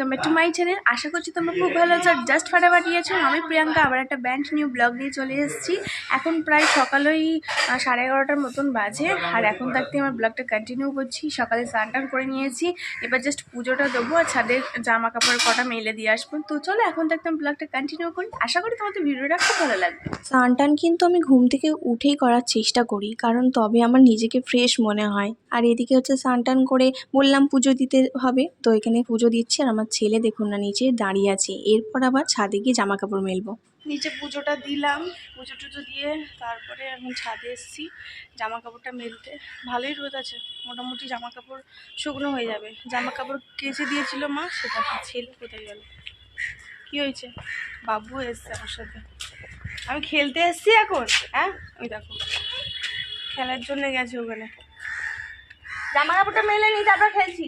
Welcome back to my channel আশা করছি তোমরা খুব ভালো আছো। জাস্ট ফাটাফাটি আছো। আমি প্রিয়াঙ্কা, আবার একটা ব্যান্ড নিউ ব্লগ নিয়ে চলে এসেছি। এখন প্রায় সকালেই সাড়ে এগারোটার মতন বাজে। আর এখন থাকতে আমার ব্লগটা কন্টিনিউ করছি। সকালে স্নান টান করে নিয়েছি। এবার জাস্ট পুজোটা দেবো আর ছাদে জামা কাপড় কটা মেলে দিয়ে আসব। তো চলো এখন থাকতে আমি ব্লগটা কন্টিনিউ করি। আশা করি তোমাদের ভিডিওটা খুব ভালো লাগবে। স্নান টান কিন্তু আমি ঘুম থেকে উঠেই করার চেষ্টা করি। কারণ তবে আমার নিজেকে ফ্রেশ মনে হয়। আর এদিকে হচ্ছে স্নান করে বললাম পুজো দিতে হবে, তো এখানে পুজো দিচ্ছি আর আমার ছেলে দেখুন না নিচে দাঁড়িয়ে আছে। এরপর আবার ছাদে গিয়ে জামা কাপড় মেলবো। নিচে পুজোটা দিলাম, পুজো টুজো দিয়ে তারপরে এখন ছাদে এসেছি জামা কাপড়টা মেলতে। ভালোই রোদ আছে, মোটামুটি জামা কাপড় শুকনো হয়ে যাবে। জামা কাপড় কেচে দিয়েছিল মা, সেটা ছেলে, কোথায় গেল? কি হয়েছে? বাবু এসছে আমার সাথে। আমি খেলতে এসেছি এখন হ্যাঁ? ওই দেখো, খেলার জন্য গেছে ওখানে। জামা কাপড়টা মেলে নি তারপর খেলছি।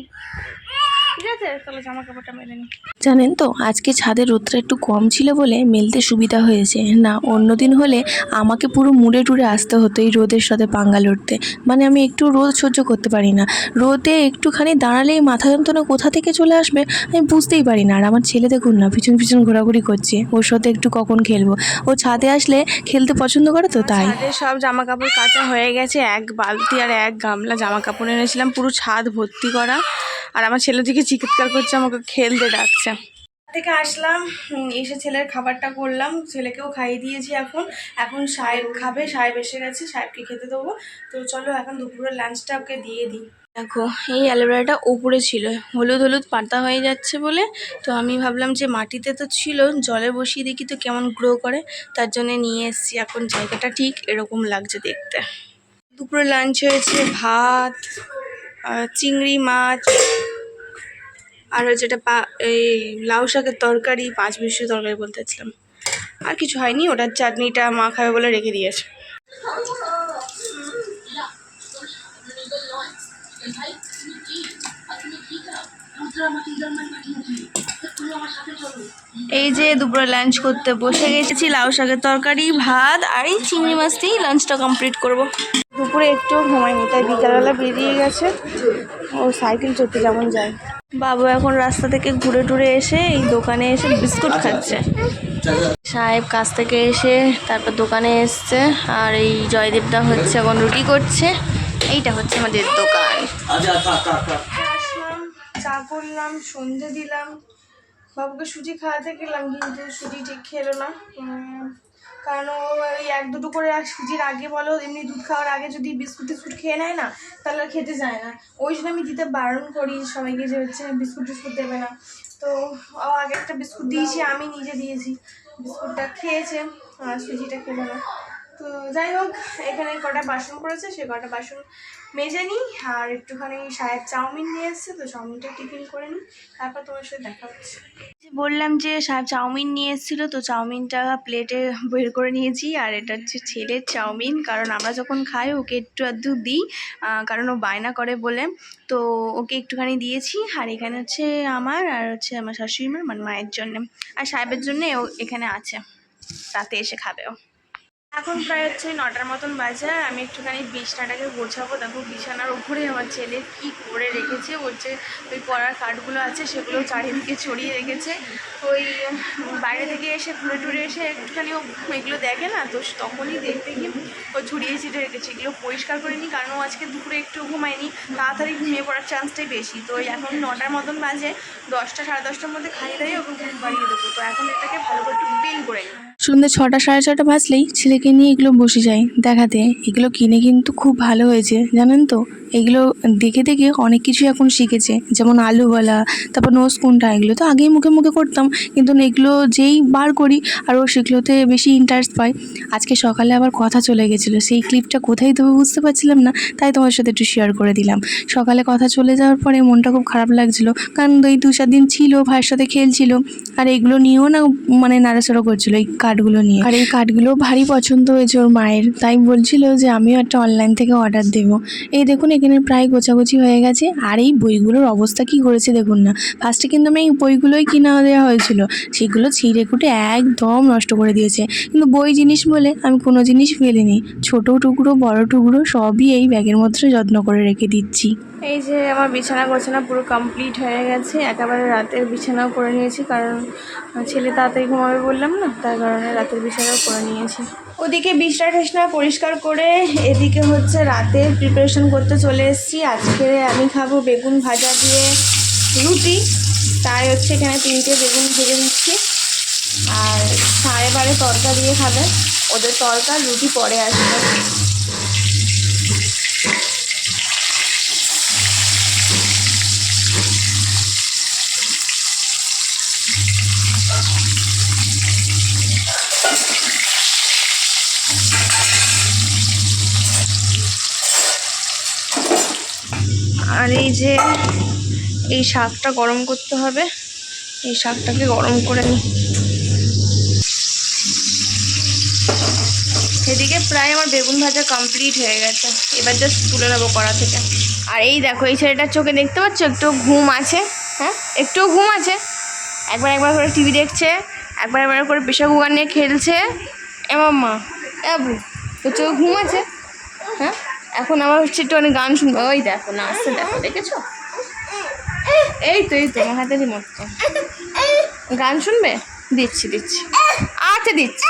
ঠিক আছে চলো জামা কাপড়টা মেলে নি। জানেন তো আজকে ছাদের রোদটা একটু কম ছিল বলে মেলতে সুবিধা হয়েছে। না অন্যদিন হলে আমাকে পুরো মুড়ে টুড়ে আসতে হতো এই রোদের সাথে পাঙ্গা লড়তে। মানে আমি একটু রোদ সহ্য করতে পারি না। রোদে একটুখানি দাঁড়ালেই মাথা যন্ত্রণা কোথা থেকে চলে আসবে আমি বুঝতেই পারি না। আর আমার ছেলে দেখুন না পিছন পিছন ঘোরাঘুরি করছে। ওর সাথে একটু কখন খেলব? ও ছাদে আসলে খেলতে পছন্দ করে তো তাই। সব জামা কাপড় কাচা হয়ে গেছে এক বালতি আর এক গামলা জামা কাপড় এনেছিলাম পুরো ছাদ ভর্তি করা। আর আমার ছেলে দিকে চিৎকার করছে আমাকে খেলতে ডাকছে। থেকে আসলাম এসে ছেলের খাবারটা করলাম ছেলেকেও খাইয়ে দিয়েছি এখন। এখন সাহেব খাবে সাহেব এসে গেছে সাহেবকে খেতে দেবো। তো চলো এখন দুপুরের লাঞ্চটা ওকে দিয়ে দিই। দেখো এই অ্যালোভেরাটা ওপরে ছিল হলুদ হলুদ পাতা হয়ে যাচ্ছে বলে। তো আমি ভাবলাম যে মাটিতে তো ছিল জলে বসিয়ে দেখি তো কেমন গ্রো করে। তার জন্য নিয়ে এসেছি এখন জায়গাটা ঠিক এরকম লাগছে দেখতে। দুপুরে লাঞ্চ হয়েছে ভাত চিংড়ি মাছ, আর হচ্ছে এটা পা এই লাউ শাকের তরকারি, পাঁচ মিশিয়ে তরকারি বলতে চাচ্ছিলাম আর কিছু হয়নি, ওটার চাটনিটা মা খাবে বলে রেখে দিয়েছে। এই যে দুপুরে লাঞ্চ করতে বসে গেছি, লাউ শাকের তরকারি, ভাত, আর এই চিংড়ি মাছ দিয়েই লাঞ্চটা কমপ্লিট করব। দুপুরে একটু ঘুমাইনি তাই বিকালবেলা বেরিয়ে গেছে। ও সাইকেল চড়তে যেমন যায়। বাবু এখন রাস্তা থেকে ঘুরে টুরে এসে এই দোকানে এসে বিস্কুট খাচ্ছে। সাহেব কাছ থেকে এসে তারপর দোকানে এসছে আর এই জয়দেবদা হচ্ছে এখন রুটি করছে। এইটা হচ্ছে আমাদের দোকান। চা করলাম সন্ধে দিলাম। বাবুকে সুজি খাওয়াতে গেলাম কিন্তু সুজি ঠিক খেলো না। কারণ ওই এক দুটো করে সুজির আগে বলো, এমনি দুধ খাওয়ার আগে যদি বিস্কুট টিস্কুট খেয়ে নেয় না, তাহলে আর খেতে যায় না। ওই জন্য আমি দিতে বারণ করি সবাইকে যে হচ্ছে বিস্কুট টিস্কুট দেবে না। তো ও আগে একটা বিস্কুট দিয়েছি, আমি নিজে দিয়েছি। বিস্কুটটা খেয়েছে, আর সুজিটা খেলো না। তো যাই হোক, এখানে কটা বাসন করেছে সে কটা বাসন মেজে নিই, আর একটুখানি সাহেব চাউমিন নিয়ে এসছে, তো চাউমিনটা টিফিন করে নিই, তারপর তোমার সাথে দেখা হচ্ছে। বললাম যে সাহেব চাউমিন নিয়ে এসেছিল, তো চাউমিনটা প্লেটে বের করে নিয়েছি, আর এটা হচ্ছে ছেলের চাউমিন, কারণ আমরা যখন খাই, ওকে একটু আধটু দিই কারণ ও বায়না করে বলে, তো ওকে একটুখানি দিয়েছি, আর এখানে হচ্ছে আমার, আর হচ্ছে আমার শাশুড়ি মার মানে মায়ের জন্যে, আর সাহেবের জন্যে ও এখানে আছে, রাতে এসে খাবে ও। এখন প্রায় হচ্ছে নটার মতন বাজে আমি একটুখানি বিছনাটাকে গোছাবো। দেখো বিছানার উপরে আমার ছেলে কি করে রেখেছে, ওর যে ওই পড়ার কার্ডগুলো আছে সেগুলো চারিদিকে ছড়িয়ে রেখেছে। ওই বাইরে থেকে এসে ঘুরে টুরে এসে একটুখানি ও এগুলো দেখে না, তো তখনই দেখতে কি ও ছড়িয়ে ছিটে রেখেছে। এগুলো পরিষ্কার করে নিই কারণ ও আজকে দুপুরে একটু ঘুমায়নি, তাড়াতাড়ি ঘুমিয়ে পড়ার চান্সটাই বেশি। তো এখন নটার মতন বাজে, দশটা সাড়ে দশটার মধ্যে খাইয়ে দাঁড়িয়ে ওকে ঘুম পাড়িয়ে দেবো। তো এখন এটাকে ভালো করে একটু বিল করে নিই সন্ধ্যে ছটা, সাড়ে ছটা বাজলেই ছেলেকে নিয়ে এগুলো বসে যায় দেখাতে এগুলো কিনে কিন্তু খুব ভালো হয়েছে, জানেন তো? এগুলো দেখে দেখে অনেক কিছু এখন শিখেছে। যেমন আলু বলা, তারপর নোজ কোনটা, এগুলো তো আগেই মুখে মুখে করতাম। কিন্তু এগুলো যেই বার করি আর ও সেগুলোতে বেশি ইন্টারেস্ট পায় আজকে সকালে আবার কথা চলে গেছিল। সেই ক্লিপটা কোথায় দেবো বুঝতে পারছিলাম না, তাই তোমার সাথে একটু শেয়ার করে দিলাম। সকালে কথা চলে যাওয়ার পরে মনটা খুব খারাপ লাগছিল। কারণ ওই দু চার দিন ছিল, ভাইয়ের সাথে খেলছিল। আর এগুলো নিয়েও না মানে নাড়াচাড়া করছিল এই কার্ডগুলো নিয়ে। আর এই কার্ডগুলো ভারী পছন্দ হয়েছে ওর মায়ের। তাই বলছিল যে, আমিও একটা অনলাইন থেকে অর্ডার দেবো। এই দেখুন এখানে প্রায় গোছাগুছি হয়ে গেছে। আর এই বইগুলোর অবস্থা কি করেছে দেখুন না। ফার্স্টে কিন্তু আমি এই বইগুলোই কিনা দেওয়া হয়েছিল। সেগুলো ছিঁড়ে কুটে একদম নষ্ট করে দিয়েছে। কিন্তু বই জিনিস বলে আমি কোনো জিনিস ফেলিনি। ছোটো টুকরো, বড় টুকরো সবই এই ব্যাগের মধ্যে যত্ন করে রেখে দিচ্ছি। এই যে আমার বিছানা গোছানা পুরো কমপ্লিট হয়ে গেছে। একেবারে রাতের বিছানাও করে নিয়েছি, কারণ ছেলে তাড়াতাড়ি ঘুমাবে বললাম না, তার কারণে রাতের বিছানাও করে নিয়েছি। ওদিকে বিছনা টেসনা পরিষ্কার করে এদিকে হচ্ছে রাতের প্রিপারেশন করতে চলে এসেছি। আজকে আমি খাব বেগুন ভাজা দিয়ে রুটি, তাই হচ্ছে এখানে তিনটে বেগুন ভেজে নিচ্ছি। আর সাড়ে বারে তরকা দিয়ে খাবে ওদের তরকা রুটি পরে আসবে আর এই যে এই শাকটা গরম করতে হবে। এই শাকটাকে গরম করে নিই এদিকে প্রায় আমার বেগুন ভাজা কমপ্লিট হয়ে গেছে। এবার জাস্ট তুলে নেব কড়া থেকে। আর এই দেখো, এই ছেলেটার চোখে দেখতে পাচ্ছ? একটু ঘুম আছে। হ্যাঁ একটু ঘুম আছে। একবার একবার করে টিভি দেখছে, একবার একবার করে প্রেশার কুকার নিয়ে খেলছে। এ মাম্মা, এ আবু চোখে ঘুম আছে? হ্যাঁ? এখন আবার হচ্ছে একটু অনেক গান শুনব। ওই দেখো না আসতে দেখো দেখেছ? এই তো এই তো আমার হাতে রিমোটটা গান শুনবে? দিচ্ছি দিচ্ছি। আচ্ছা দিচ্ছি।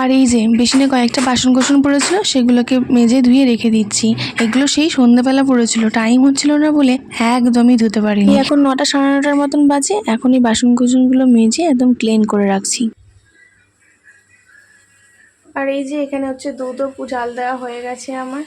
আর এই যে বেসিনে কয়েকটা বাসন কোসন পড়েছিল সেগুলোকে মেজে ধুয়ে রেখে দিচ্ছি। এগুলো সেই সন্ধ্যাবেলা পড়েছিল টাইম হচ্ছিল না বলে একদমই ধুতে পারিনি। এখন নটা সাড়ে নটার মতন বাজে এখন এই বাসন কোসনগুলো মেজে একদম ক্লিন করে রাখছি। আর এই যে এখানে হচ্ছে দুধও জাল দেওয়া হয়ে গেছে আমার।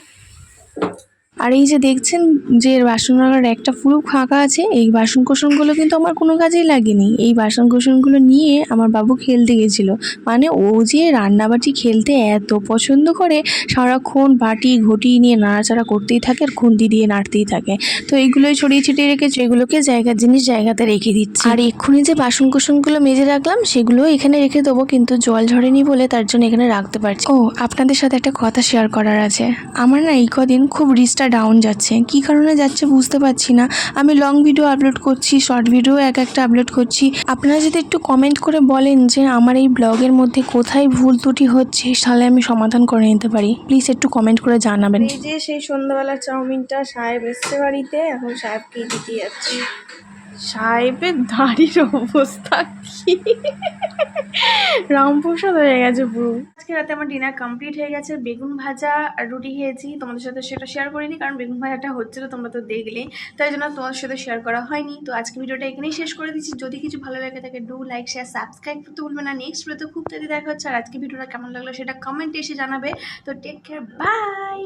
আর এই যে দেখছেন যে বাসন রাখার একটা পুরো ফাঁকা আছে, এই বাসন কোসনগুলো কিন্তু আমার কোনো কাজেই লাগেনি। এই বাসন কোসনগুলো নিয়ে আমার বাবু খেলতে গেছিল। মানে ও যে রান্নাবাটি খেলতে এত পছন্দ করে, সারাক্ষণ বাটি, ঘটি নিয়ে নাড়াচাড়া করতেই থাকে আর খুন্তি দিয়ে নাড়তেই থাকে। তো এইগুলোই ছড়িয়ে ছিটিয়ে রেখেছে, এগুলোকে জায়গার জিনিস জায়গাতে রেখে দিচ্ছি। আর এক্ষুনি যে বাসন কোসনগুলো মেজে রাখলাম সেগুলো এখানে রেখে দেবো, কিন্তু জল ঝরেনি বলে তার জন্য এখানে রাখতে পারছি ও, আপনাদের সাথে একটা কথা শেয়ার করার আছে। আমার না এই কদিন খুব রিস্কটা ডাউন যাচ্ছে। কি কারণে যাচ্ছে বুঝতে পারছি না। আমি লং ভিডিও আপলোড করছি শর্ট ভিডিও এক একটা আপলোড করছি। আপনারা যদি একটু কমেন্ট করে বলেন যে আমার এই ব্লগের মধ্যে কোথায় ভুল ত্রুটি হচ্ছে, তাহলে আমি সমাধান করে নিতে পারি। প্লিজ একটু কমেন্ট করে জানাবেন। যে সেই সন্ধ্যাবেলা চাউমিনটা সাহেব এসছে বাড়িতে, এখন সাহেবকে দিতে যাচ্ছি। সাহেবের দাড়ির অবস্থা কি? রামপ্রসাদ হয়ে গেছে পুরো। আজকে রাতে আমার ডিনার কমপ্লিট হয়ে গেছে, বেগুন ভাজা আর রুটি খেয়েছি। তোমাদের সাথে সেটা শেয়ার করিনি, কারণ বেগুন ভাজাটা হচ্ছিল, তোমরা তো দেখলে। তাই জন্য তোমাদের সাথে শেয়ার করা হয়নি। তো আজকে ভিডিওটা এখানেই শেষ করে দিচ্ছি। যদি কিছু ভালো লাগে থাকে ডু লাইক শেয়ার সাবস্ক্রাইব করতে ভুলবে না। নেক্সট ভিডিওতে খুব তাড়াতাড়ি দেখা হচ্ছে। আর আজকে ভিডিওটা কেমন লাগল সেটা কমেন্টে এসে জানাবে। তো টেক কেয়ার বাই